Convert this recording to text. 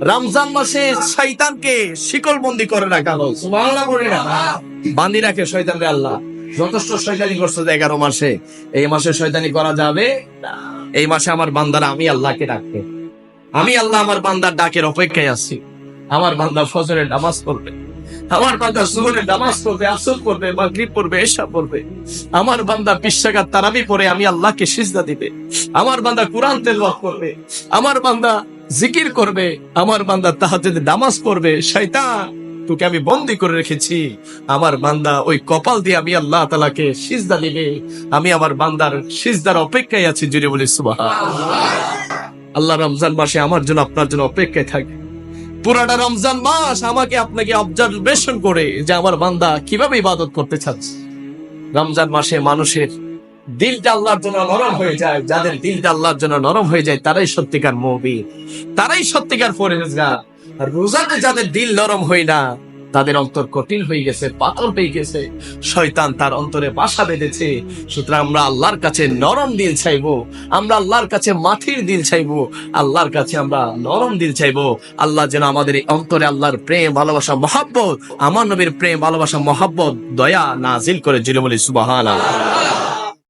রমজান মাসে শয়তানকে শিকল বন্দি করে রাখা বান্দি রাখে শয়তানকে আল্লাহ। যথেষ্ট শয়তানি করছে এগারো মাসে। এই মাসে শয়তানি করা যাবে? এই মাসে আমার বান্দারা আমি আল্লাহকে ডাকবে। আমি আল্লাহ আমার বান্দার ডাকের অপেক্ষায় আছি। আমার বান্দা ফজরের নামাজ পড়বে। আমার বান্দা সুবনের নামাজ পড়বে, আসর পড়বে, মাগরিব পড়বে, এশা পড়বে। আমার বান্দা পিসাকার তারাবি পড়ে, আমি আল্লাহকে সিজদা দিবে। আমার বান্দা কোরআন তেলাওয়াত করবে, আমার বান্দা জিকির করবে, আমার বান্দা তাহাজ্জুদে নামাজ পড়বে। শয়তান, তোকে আমি বন্দি করে রেখেছি। আমার বান্দা ওই কপাল দিয়ে আমি আল্লাহ তালাকে সিজদা দিবে। আমি আমার বান্দার সিজদার অপেক্ষায় আছি, জুড়ে বলি সুবাহ আল্লাহ রমজান মাসে আমার জন্য, আপনার জন্য অপেক্ষায় থাকে। পুরাটা রমজান মাস আমাকে আপনাকে অবজারভেশন করে যে আমার বান্দা কীভাবে ইবাদত করতে চাচ্ছে। রমজান মাসে মানুষের দিলটা আল্লাহর জন্য নরম হয়ে যায়, যাদের দিলটা আল্লাহর জন্য নরম হয়ে যায়, তারাই সত্যিকার মবি তারাই সত্যিকার ফরেজগার আর রোজাতে যাদের দিল নরম হয় না তাদের অন্তর কঠিন হয়ে গেছে পাথর হয়ে গেছে। শয়তান তার অন্তরে বাসা বেঁধেছে। সুতরাং আমরা আল্লাহর কাছে নরম দিল চাইব। আমরা আল্লাহর কাছে মাথির দিল চাইব। আল্লাহর কাছে আমরা নরম দিল চাইব। আল্লাহ যেন আমাদের এই অন্তরে আল্লাহর প্রেম, ভালোবাসা, মহাব্বত, আমার নবীর প্রেম, ভালোবাসা, মহাব্বত, দয়া নাজিল করে, জিলমলি সুবাহান